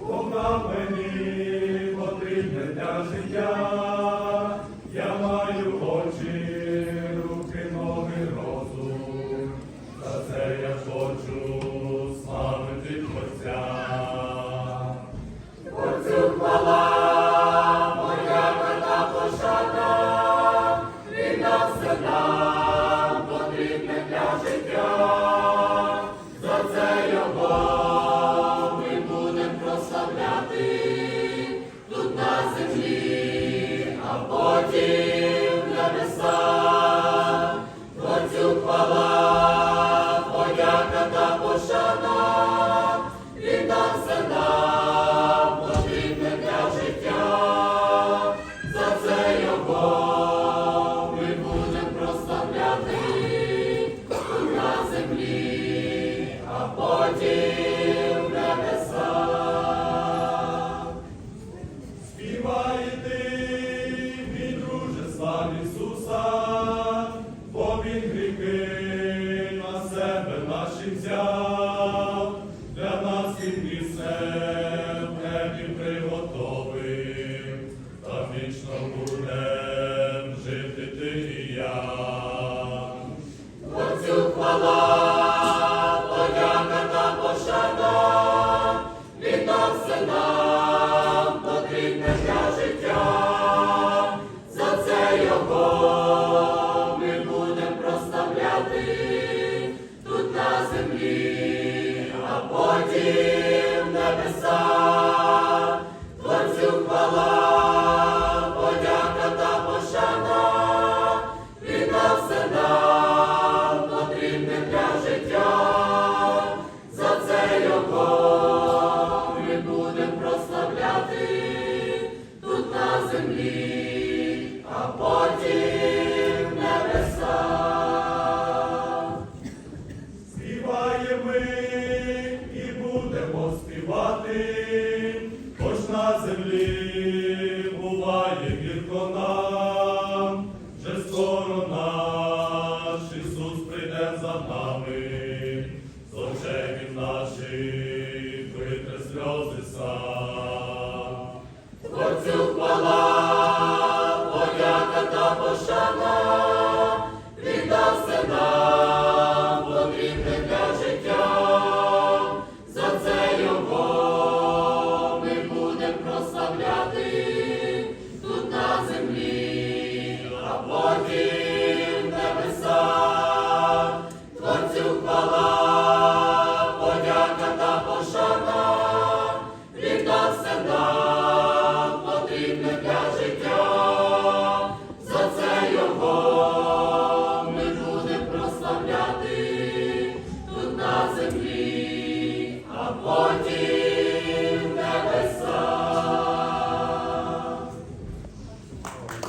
Бога мені потрібне для життя. Бо він гріхи на себе наші взяв. потім небеса, Творцю хвала. землі буває гірко нам, вже скоро наш Ісус прийде за нами, злочинів наші, витре сльози сам. Творцю хвала, подяка та пошана.